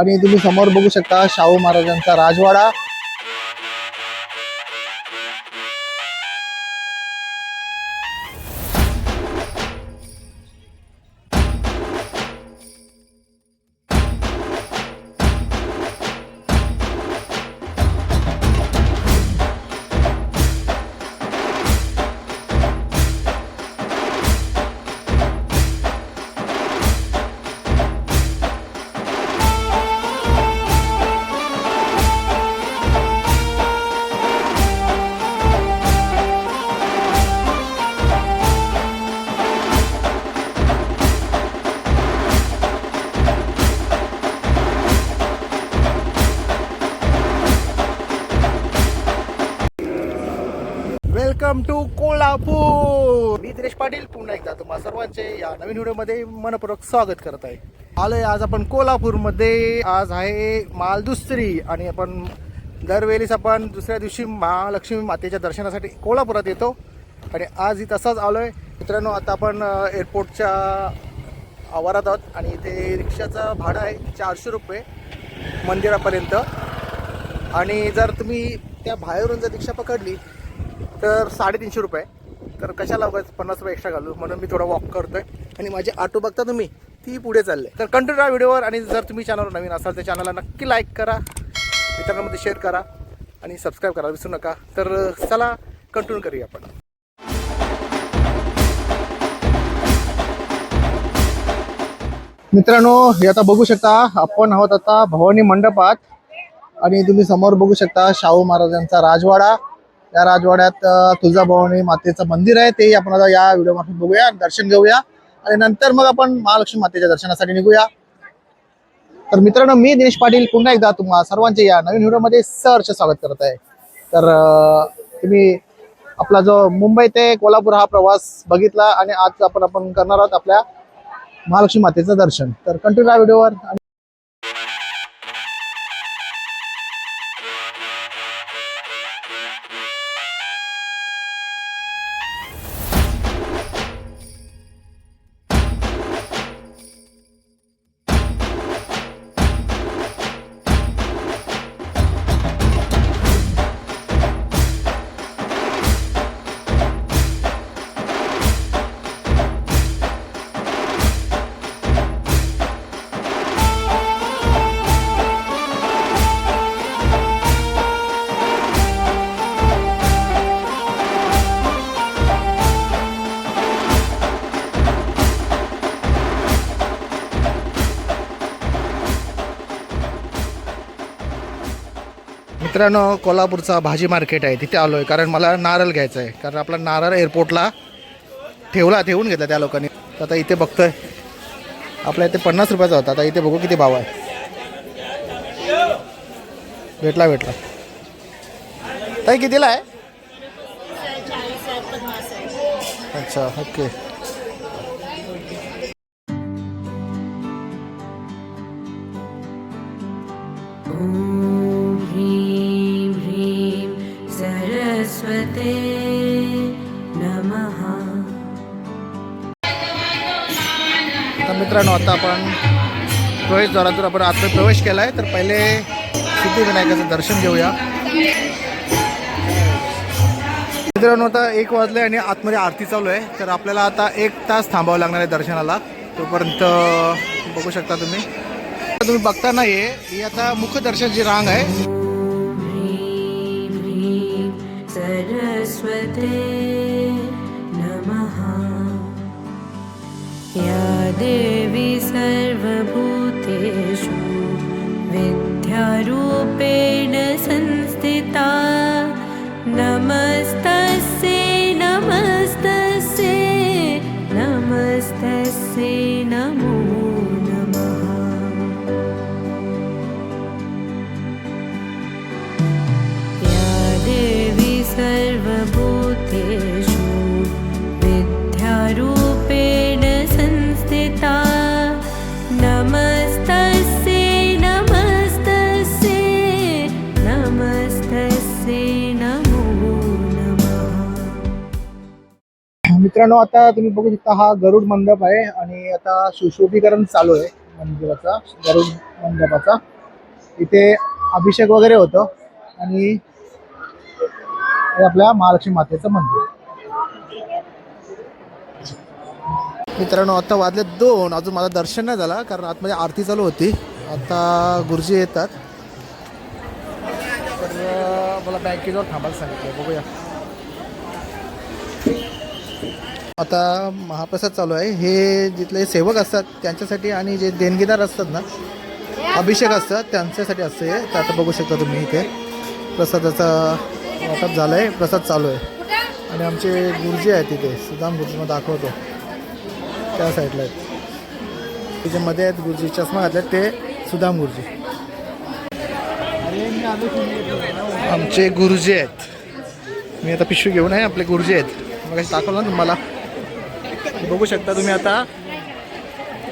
आणि तुम्ही समोर बघू शकता शाहू महाराजांचा राजवाडा. कोल्हापूर मी दिनेश पाटील पुन्हा एकदा तुम्हाला सर्वांचे या नवीन व्हिडिओमध्ये मनपूर्वक स्वागत करत आहे. आलोय आज आपण कोल्हापूरमध्ये. आज आहे माल दुसरी आणि आपण दरवेळेस आपण दुसऱ्या दिवशी महालक्ष्मी मातेच्या दर्शनासाठी कोल्हापुरात येतो. आणि आज इथं तसाच आलोय. मित्रांनो आता आपण एअरपोर्टच्या आवारात आहोत आणि इथे रिक्षाचं भाडं आहे चारशे रुपये मंदिरापर्यंत. आणि जर तुम्ही त्या बाहेरून जर रिक्षा पकडली तर साडेतीनशे रुपये. तर कशाला उगाच पन्नास रुपये एक्स्ट्रा घालू? म्हणून मी थोडा वॉक करतोय. आणि माझी ऑटो बघता तुम्ही ती पुढे चालले. तर कंटिन्यू राहा व्हिडिओवर आणि जर तुम्ही चॅनलवर नवीन असाल तर चॅनलला नक्की लाईक करा. मित्रांमध्ये शेअर करा आणि सबस्क्राईब करायला विसरू नका. तर चला कंटिन्यू करूया आपण. मित्रांनो हे आता बघू शकता आपण आहोत आता भवानी मंडपात. आणि तुम्ही समोर बघू शकता शाहू महाराजांचा राजवाडा. या राजवाड्यात तुळजाभवानी मातेचं मंदिर आहे तेही आपण आता या व्हिडिओमार्फत बघूया दर्शन घेऊया. आणि नंतर मग आपण महालक्ष्मी मातेच्या दर्शनासाठी निघूया. तर मित्रांनो मी दिनेश पाटील पुन्हा एकदा तुम्हाला सर्वांचे या नवीन व्हिडिओमध्ये सहर्ष स्वागत करत आहे. तर तुम्ही आपला जो मुंबई ते कोल्हापूर हा प्रवास बघितला आणि आज आपण आपण करणार आहोत आपल्या महालक्ष्मी मातेचं दर्शन. तर कंटिन्यू व्हिडिओवर मित्रांनो कोल्हापूरचा भाजी मार्केट आहे तिथे आलो आहे कारण मला नारळ घ्यायचा आहे कारण आपला नारळ एअरपोर्टला ठेवला ठेवून घेतला त्या लोकांनी. तर आता इथे बघतोय. आपल्या इथे पन्नास रुपयाचा होता. आता इथे बघू किती भाव आहे. भेटला भेटला. ताई कितीला आहे? अच्छा ओके. ॐ सरस्वते नमः. तर मित्रांनो आता आपण प्रवेशद्वारातून आपण आत प्रवेश केला आहे तर पहिले सिद्धिविनायकाचं दर्शन घेऊया. मित्रांनो आता एक वाजले आणि आतमध्ये आरती चालू आहे. तर आपल्याला आता एक तास थांबावं लागणार आहे दर्शनाला. तोपर्यंत बघू शकता तुम्ही. तुम्ही बघता नाही आहे ही आता मुख्य मुखदर्शनची रांग आहे. सरस्वते नमः। या देवी सर्वभूतेषु विद्यारूपेण मित्रांनो आता तुम्ही बघू शकता हा गरुड मंडप आहे आणि आता सुशोभीकरण चालू आहे मंदिराचा गरुड मंडपाचा. इथे अभिषेक वगैरे होतो आणि हे आपल्या महालक्ष्मी मातेचं मंदिर. मित्रांनो आता वाजले दोन. अजून माझं दर्शन नाही झालं कारण आतमध्ये आरती चालू होती. आता गुरुजी येतात. तर मला बँकेजवळ थांबायला सांगितलं. बघूया. आता महाप्रसाद चालू आहे. हे जिथले सेवक असतात त्यांच्यासाठी आणि जे देणगीदार असतात ना अभिषेक असतात त्यांच्यासाठी असतं हे तर आता बघू शकता तुम्ही इथे. प्रसादाचा वाटप झालं आहे प्रसाद चालू आहे. आणि आमचे गुरुजी आहेत तिथे. सुदाम गुरुजी मग दाखवतो. त्या साईडला आहेत. त्याच्यामध्ये आहेत गुरुजी. चष्मा घातल्यात ते सुदाम गुरुजी. आमचे गुरुजी आहेत. मी आता पिशवी घेऊन आहे. आपले गुरुजी आहेत. मग दाखवलं ना तुम्हाला? बघू शकता तुम्ही आता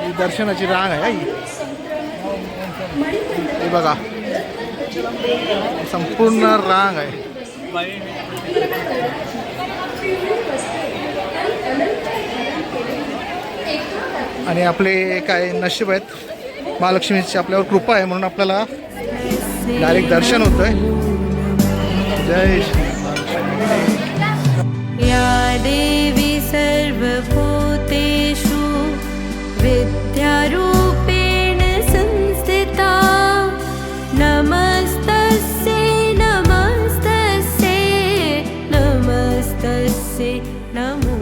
ही दर्शनाची रांग आहे हे बघा. संपूर्ण रांग आहे. आणि आपले काय नशीब आहेत महालक्ष्मीची आपल्यावर कृपा आहे म्हणून आपल्याला डायरेक्ट दर्शन होतंय. जय श्री या देवी सर्वभूतेषु विद्यारूपेण संस्थिता। नमस्तस्यै नमस्तस्यै नमस्तस्यै नमो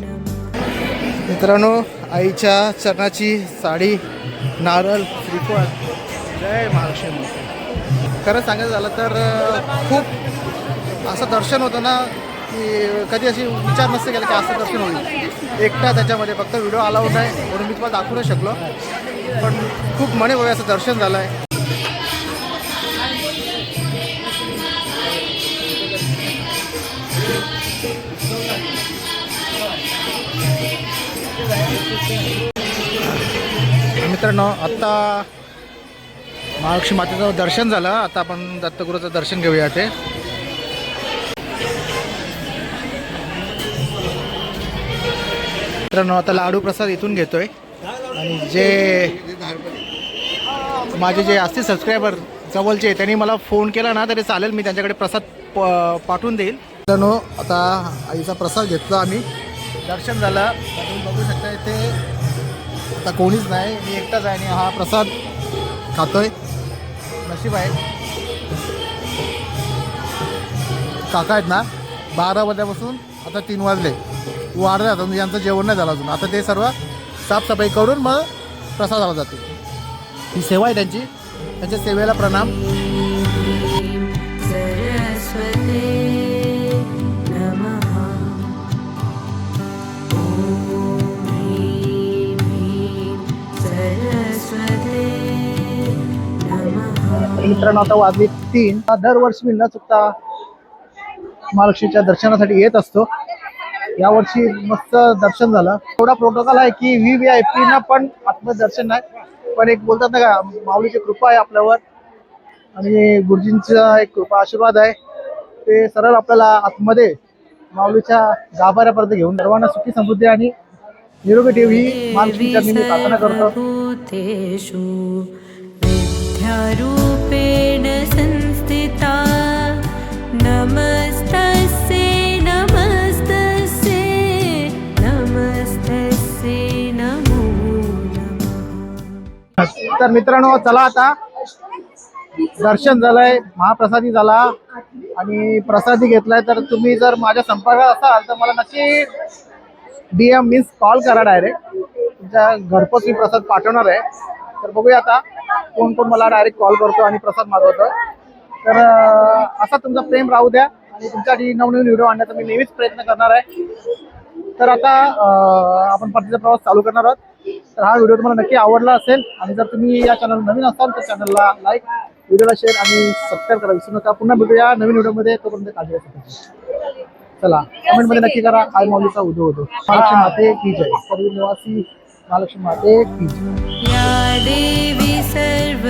नमः। मित्रांनो आईच्या चरणाची साडी नारळ श्रीफळ. जय महालक्ष्मी. माते. खरं सांगायचं झालं तर खूप असं दर्शन होतं ना की कधी अशी विचार नसते केला की असं दर्शन होईल एकटा त्याच्यामध्ये फक्त व्हिडिओ होता आहे म्हणून मी तुम्हाला दाखवू नाही शकलो. पण खूप मने असं दर्शन झालं आहे मित्रांनो आत्ता महालक्ष्मी मातेचं दर्शन झालं. आता आपण दत्तगुरूचं दर्शन घेऊया ते मित्रांनो आता लाडू प्रसाद इथून घेतोय. आणि जे माझे जे असतील सबस्क्रायबर जवळचे त्यांनी मला फोन केला ना तरी चालेल मी त्यांच्याकडे प्रसाद प- पाठवून देईल. मित्रांनो आता आईचा प्रसाद घेतला आम्ही. दर्शन झालं. तुम्ही बघू शकता इथे आता कोणीच नाही. मी एकटाच आहे आणि हा प्रसाद खातोय. नशीब आहे. काका आहेत ना बारा वाजल्यापासून आता तीन वाजले. वाढले आता म्हणजे यांचं जेवण नाही झालं अजून. आता ते सर्व साफसफाई करून मग प्रसादाला जाते ही सेवा आहे त्यांची. त्यांच्या सेवेला प्रणाम. सरस्वते नमः. ॐ ह्रीं ह्रीं सरस्वते नमः मित्रांनो आता वाजले तीन. दरवर्षी मी न चुकता महालक्ष्मीच्या दर्शनासाठी येत असतो. यावर्षी मस्त दर्शन झालं. एवढा प्रोटोकॉल आहे की व्ही व्ही आय पी ना पण आतमध्ये दर्शन नाही. पण एक बोलतात ना का माऊलीची कृपा आहे आपल्यावर. आणि गुरुजींचा एक कृपा आशीर्वाद आहे. ते सरळ आपल्याला आतमध्ये माऊलीच्या गाभाऱ्यापर्यंत घेऊन सर्वांना सुखी समृद्धी आणि निरोगी ठेव ही महालक्ष्मीच्या मी प्रार्थना करतो. विद्यारूपेण संस्थिता तर मित्रांनो चला आता. दर्शन झालंय महाप्रसादी झाला. आणि प्रसादी घेतलाय तर तुम्ही जर माझ्या संपर्कात असाल तर मला नक्की डी एम मीन्स कॉल करा डायरेक्ट तुमच्या घरपोच मी प्रसाद पाठवणार आहे. तर बघूया आता कोण कोण मला डायरेक्ट कॉल करतो आणि प्रसाद मागवतो. तर असा तुमचा प्रेम राहू द्या. आणि तुमच्यासाठी नवनवीन व्हिडिओ आणण्याचा मी नेहमीच प्रयत्न करणार आहे. तर आता आपण परतीचा प्रवास चालू करणार आहोत. तर हा व्हिडिओ तुम्हाला नक्की आवडला असेल आणि जर तुम्ही या चॅनल नवीन असाल तर चॅनलला लाईक व्हिडिओला शेअर आणि सबस्क्राईब करा. विसरू नका. पुन्हा भेटूया नवीन व्हिडिओमध्ये. तोपर्यंत काळजी घ्या चला कमेंटमध्ये नक्की करा. काय माऊलीचा उदो होतो. महालक्ष्मी माते की जय. सर्व निवासी महालक्ष्मी माते की जय. देवी सर्व